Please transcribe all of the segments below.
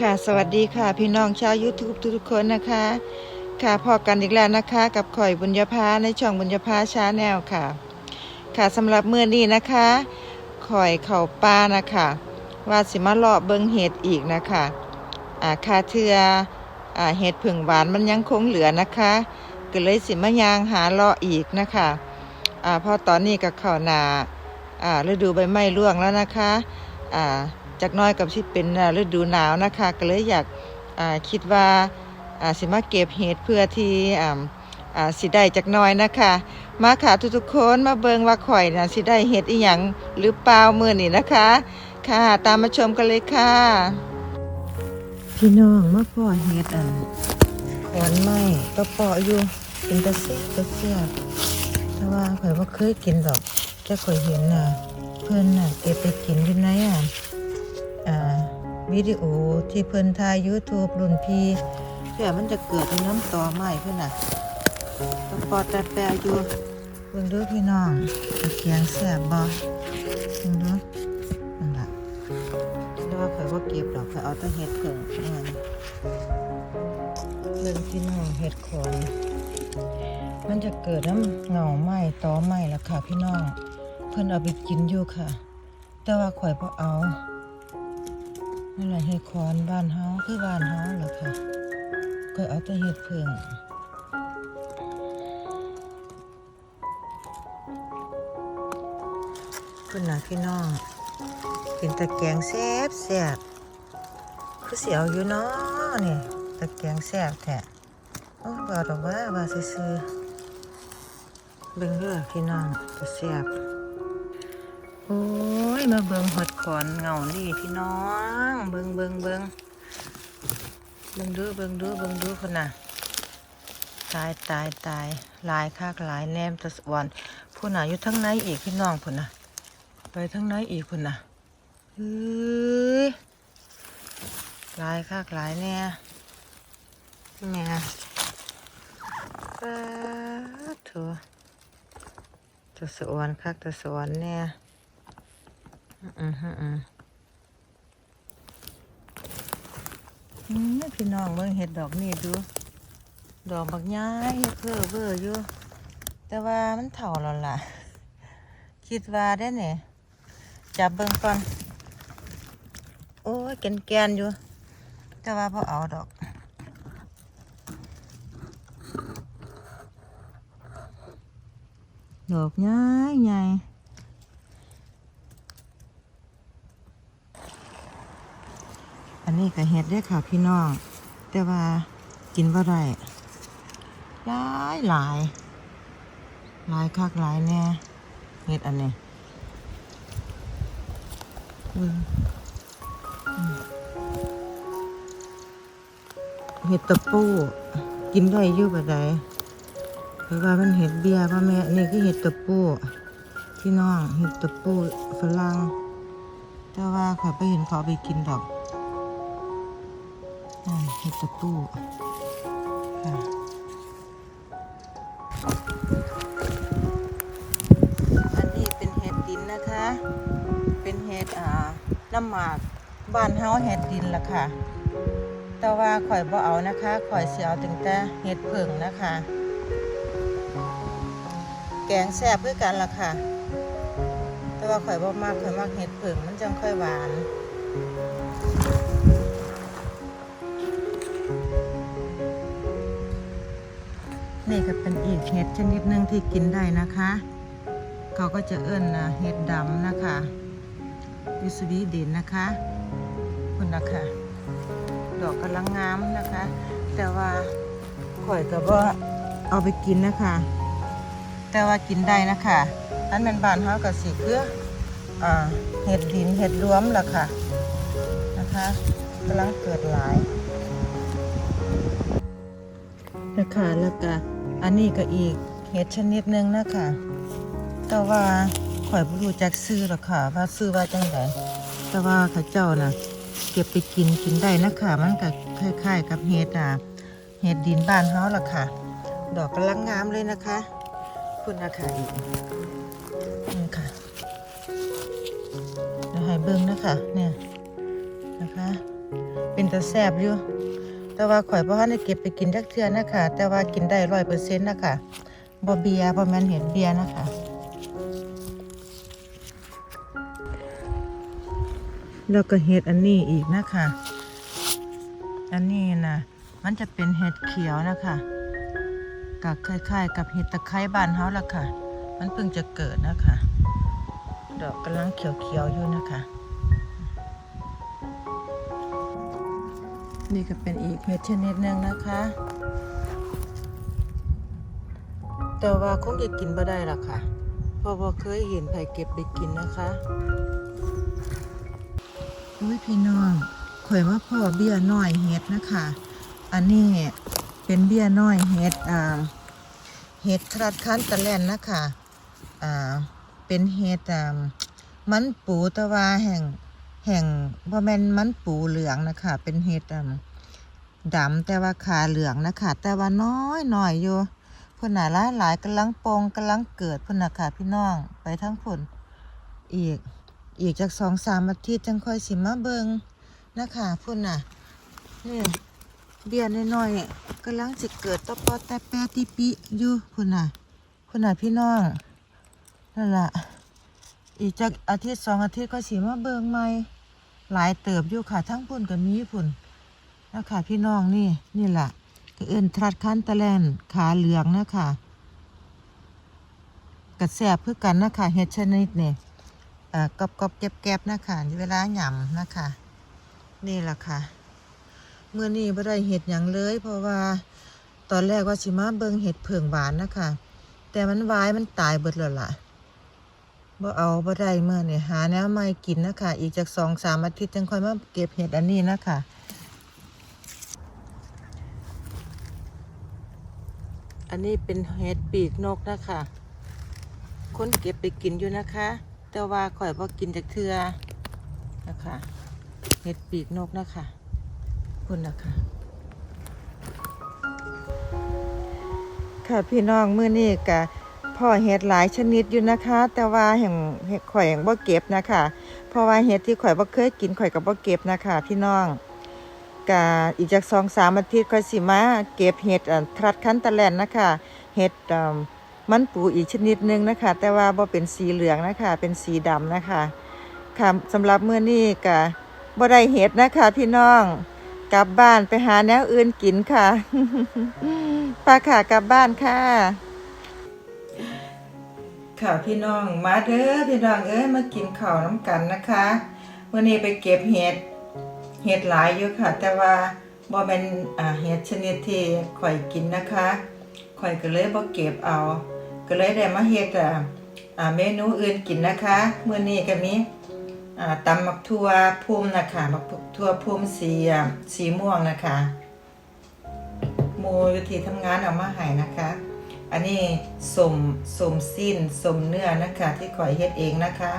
ค่ะสวัสดีค่ะ พี่น้องชาว YouTube ทุกๆคนนะคะ ค่ะพอกันอีกแล้วนะคะ กับข่อยบุญญาภาในช่องบุญญาภาชาแนลค่ะ ค่ะสำหรับเมื้อนี้นะคะข่อยเข่าป้านะคะว่าสิมาเลาะเบิงเห็ดอีกนะคะอ่าคาเทืออ่าเห็ดผึ่งหวานมันยังคงเหลือนะคะก็เลยสิมายางหาเลาะอีกนะคะอ่าพราะตอนนี้กับข้าวนาอ่าฤดูใบไม้ร่วงแล้วนะคะอ่า จากน้อยกับที่เป็นฤดูหนาวนะคะ ก็เลยอยากคิดว่าสิมาเก็บเห็ดเพื่อที่สิได้จากน้อยนะคะ มาค่ะทุกๆคนมาเบิงว่าข่อยนะสิได้เห็ดอีหยังหรือเปล่ามือนี่นะคะ ค่ะตามมาชมกันเลยค่ะ พี่น้องมาพ่อเห็ดอะขอนไม้ก็ปออยู่เป็นตะเสียตะเสียแต่ว่าข่อยว่าเคยกินดอกแค่ข่อยเห็นน่ะ เพื่อนน่ะเก็บไปกินอยู่ไหนอะ วิดีโอที่เพิ่นถ่าย YouTube รุ่นพี่เพื่อมันจะเกิดเป็นน้ำต่อใหม่เพิ่นน่ะก็ปอแต่แปรอยู่เบิ่งดูพี่น้องตะเกียงแซ่บบ่เบิ่งดูนั่นล่ะแต่ว่าข่อยบ่เก็บดอกข่อยเอาแต่เห็ดเพิ่งนั่นเบิ่งพี่น้องเห็ดขอนมันจะเกิดน้ำเงาไหม้ตอไหม้ล่ะค่ะพี่น้อง เพิ่นเอาไปกินอยู่ค่ะ แต่ว่าข่อยบ่เอา นั่นแหละเห็ดคอนบ้านเฮาคือบ้านเฮาแหละค่ะ ก็เอาแต่เห็ดเพิ่งคุณน่ะพี่น้องกินตะแกงแซ่บแซ่บคือเสียวอยู่เนาะนี่ตะแกงแซ่บแท้โอ้บ่ดอกว่าว่าซื่อเบิ่งเด้อพี่น้องจะแซ่บโอ้ ยมาเบิงหดขอนเงาดีพี่น้อง เบิงเบิงเบิงเบิงดูเบิงดูเบิงดูคนน่ะ ตายตายตายลายคากลายแนมตะสวนผู้น่ะอยู่ทั้งในอีกพี่น้องพุ่นน่ะ ไปทั้งในอีกพุ่นน่ะเฮ้ยลายคากลายแน่แม่ปาดโถั่วตะสวนคักตะสวนแน่ อืมฮึอืมอืมพี่น้องเบิ่งเห็ดดอกนี่ดู ดอกบักย้ายเฮ็ดเพ้อเบ้ออยู่ แต่ว่ามันเฒ่าแล้วล่ะ คิดว่าได้เนี่ยจับเบิ่งก่อน โอ้ยแกนแกนๆอยู่ แต่ว่าพอเอาดอกดอกย้ายใหญ่ นนี้ก็เห็ดได้ค่ะพี่น้อง แต่ว่ากินว่าได้หลายหลายหลายคักหลายแน่เห็ดอันนี้เห็ดตะปูกินได้อยู่บ่ได้เพราะว่ามันเห็ดเบียร์พ่อแม่นี่คือเห็ดตะปูพี่น้องเห็ดตะปูฝรั่งแต่ว่าค่ะไปเห็นเขาเอไปกินดอก เห็ดตะปูอันนี้เป็นเห็ดดินนะคะ เป็นเห็ดอ่าน้ำหมากบ้านเฮาเห็ดดินล่ะค่ะ แต่ว่าข่อยบ่เอานะคะข่อยเสิเอาตั้งแต่เห็ดเผิงนะคะ แกงแซ่บคือกันล่ะค่ะ แต่ว่าข่อยบ่มากข่อยมากเห็ดเผิงมันจังค่อยหวาน นี่ก็เป็นอีกเห็ดชนิดหนึ่งที่กินได้นะคะ เขาก็จะเอิ้นนะเห็ดดำนะคะยูสวีเดนนะคะคุณนะคะ ดอกกำลังงามนะคะ แต่ว่าข่อยก็บ่าเอาไปกินนะคะ แต่ว่ากินได้นะคะอันเป็นบานเฮากับสีเกลืออเห็ดดินเห็ดรวมล่ะค่ะนะคะกำลังเกิดหลายนะคะแล้วก็ อันนี้ก็อีกเห็ดชนิดหนึ่งนะคะแต่ว่าข่อยบ่รู้จักซื้อหรอกค่ะ ว่าซื้อว่าจังไดแต่ว่าข้าเจ้าน่ะ เก็บไปกินกินได้นะคะ มันก็คล้ายๆ กับเห็ดอะเห็ดดินบ้านเฮาล่ะค่ะ ดอกกำลังงามเลยนะคะ คุณนะคะอีกนี่ค่ะเดี๋ยวให้เบิ่งนะคะเนี่ยนะคะ เป็นตะแซบอยู่ แต่ว่าข่อยบ่ทันได้เก็บไปกินจักเทื่อนะคะ แต่ว่ากินได้ร้อยเปอร์เซ็นต์นะคะบ่เบียบ่แม่นเห็ดเบียนะคะแล้วก็เห็ดอันนี้อีกนะคะ อันนี้นะมันจะเป็นเห็ดเขียวนะคะกับคล้ายๆ กับเห็ดตะไคร้บานเฮาละค่ะ มันเพิ่งจะเกิดนะคะ ดอกกำลังเขียวๆอยู่นะคะ นี่ก็เป็นอีกเห็ดชนิดหนึ่งนะคะ แต่ว่าคงจะกินบ่ได้ละค่ะ เพราะว่าเคยเห็นไผเก็บไปกินนะคะอุ้ยพี่น้องข่อยว่าพ่อเบี้ยน้อยเฮ็ดนะคะ อันนี้เป็นเบี้ยน้อยเฮ็ดอ่าเฮ็ดทรัดคันตะแลนนะคะอ่าเป็นเฮ็ดอ่ามันปูตะวาแห่ง แห่งบ่แม่นมันปูเหลืองนะคะ เป็นเฮ็ดอ่าดำแต่ว่าขาเหลืองนะคะ แต่ว่าน้อยหน่อยอยู่พิ่นน่ะหลายหลายๆกำลังโปงกำลังเกิดพิ่นน่ะค่ะพี่น้องไปทั้งพุ่นอีกอีกจากสองสามอาทิตย์จังค่อยสิมาเบิงนะคะพุ่นน่ะนี่เบี้ยน้อยๆกำลังสิเกิดตะปอแต่แปะติปิอยู่พุ่นน่ะพุ่นน่ะพี่น้องนั่นละ อีกจากอาทิตย์สองอาทิตย์ก็สิมาเบิงใหม่หลายเติบอยู่ค่ะทั้งพุ่นกับมีพุ่นนะคะพี่น้องนี่นี่แหละก็เอิ้นทรัดคันตะแลนขาเหลืองนะคะกระแสบเพื่อกันนะคะเฮ็ดชนิดนี่เอ่อกรอบกอบๆแก็บๆนะคะเวลาหย่ำนะคะ นี่แหละค่ะเมื่อนี้บ่ได้เห็ดหยังเลย เพราะว่าตอนแรกว่าสิมาเบิงเห็ดเผิงหวานนะคะ แต่มันวายมันตายเบิดแล้วล่ะ บ่เอาบ่ได้เมื่อนี่หาแนวใหม่กินนะคะอีกจากสองสามอาทิตย์จึงค่อยมาเก็บเห็ดอันนี้นะคะอันนี้เป็นเห็ดปีกนกนะคะคนเก็บไปกินอยู่นะคะ แต่ว่าข่อยบ่กินจากเทือนะคะเห็ดปีกนกนะคะคุณนะคะค่ะพี่น้องเมื้อนี้กะ พ่อเห็ดหลายชนิดอยู่นะคะ แต่ว่าแห่งข่อยแห่งบ่เก็บนะคะเพราะว่าเห็ดที่ข่อยบ่เคยกินข่อยก็บ่เก็บนะคะพี่น้องกะอีกจากสองสามอาทิตย์ข่อยสิมาเก็บเห็ดอันทรัดคันตะแลนนะคะเห็ดมันปูอีกชนิดหนึงนะคะ แต่ว่าบ่เป็นสีเหลืองนะคะ เป็นสีดำนะคะค่ะสำหรับเมื้อนี้ก็บ่ได้เห็ดนะคะ พี่น้องกลับบ้านไปหาแนวอื่นกินค่ะป้าค่ะกลับบ้านค่ะ ค่ะพี่น้องมาเด้อพี่น้องเอ้ยมากินข้าวน้ำกันนะคะมื้อนี้ไปเก็บเห็ดเห็ดหลายอยู่ค่ะ แต่ว่าบ่แม่นเห็ดชนิดที่ข่อยกินนะคะข่อยก็เลยบ่เก็บเอา ก็เลยได้มาเฮ็ดอ่าอ่เมนูอื่นกินนะคะมื้อนี้ก็มีอ่าตำมักทั่วพุ่มนะคะมักทั่วพุ่มสีสีม่วงนะคะหมูอยู่ที่ทำงานเอามาให้นะคะ อันนี้สมสมสิ้นสมเนื้อนะคะ ที่ข่อยเฮ็ดเองนะคะ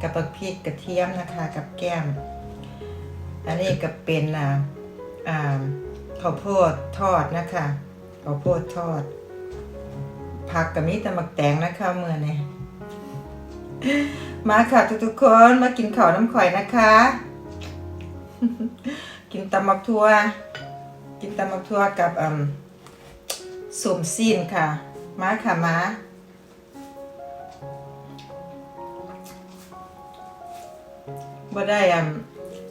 กับบักพริกกระเทียมนะคะ กับแก้ม อันนี้ก็เป็นอ่าอ่าข้าวโพดทอดนะคะข้าวโพดทอด ผักกับมีแต่หมักแตงนะคะเมื่อนี้มาค่ะทุกๆคนมากินข้าวน้ำข่อยนะคะ กินตำมักทัวกินตำมักทัวกับอืมสมซีนค่ะ มาค่ะมาบ่ได้อืม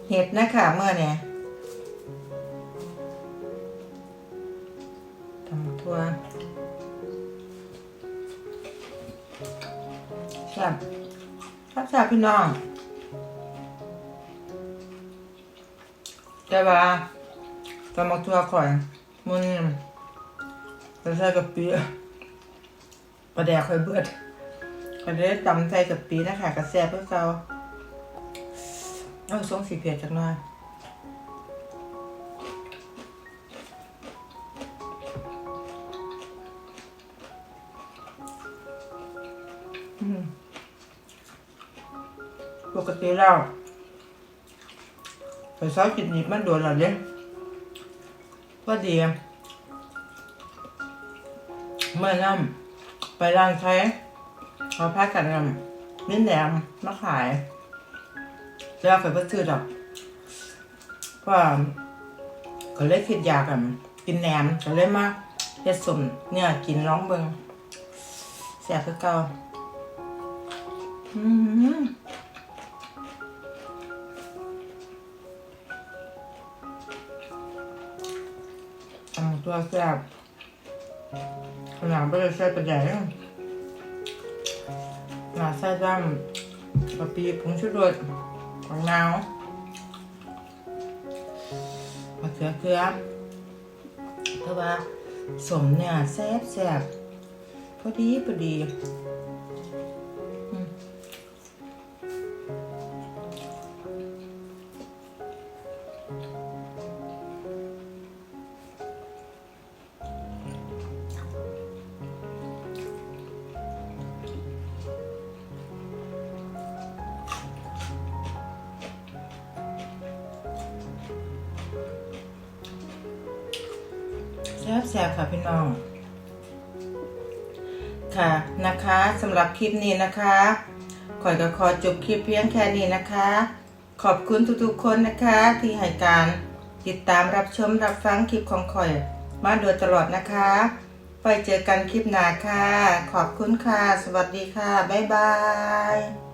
เห็ดนะคะเมื่อเนี้ตำมักทั่วครับครับจ้าพี่น้องแต่ว่าตำมักทั่วข่อยมันจะใส่กับปี ประแดกข่อยเบิดก็ได้ตำใส่กับปีนะคะกระแซ่บเพื่อเก่าเอาส่งสีเผ็ดจักหน่อยปกติแล้วไปเช้ากินนิดมันโดนแล้วเนี่ยก็ดีเมื่อน้ำ ไปร้านใช้เอาผ้ากันนำมิ้นแหนมมาขายแล้วเคยไปซื้อดอกเพราะว่าก็เลยคิดอยากแบบกินแหนมก็เลยมาเฮ็ดสมเนี่ยกินร้องเบิงแซ่บคือเก่าอืมตัวแซ่บ ขนาดไม่ได้ใส่ประแดงหนาใส่ดำกะปีผงชูรสของนาวมะเขือเกลือเพราะว่าสมเนี่ยแซ่บแซ่บพอดีพอดี ซ่บแซ่บค่ะพี่น้อง ค่ะนะคะสำหรับคลิปนี้นะคะข่อยก็ขอจบคลิปเพียงแค่นี้นะคะ ขอบคุณทุกๆคนนะคะ ที่ให้การติดตามรับชมรับฟังคลิปของข่อย มาโดยตลอดนะคะ ไปเจอกันคลิปหน้าค่ะ ขอบคุณค่ะ สวัสดีค่ะ บ๊ายบาย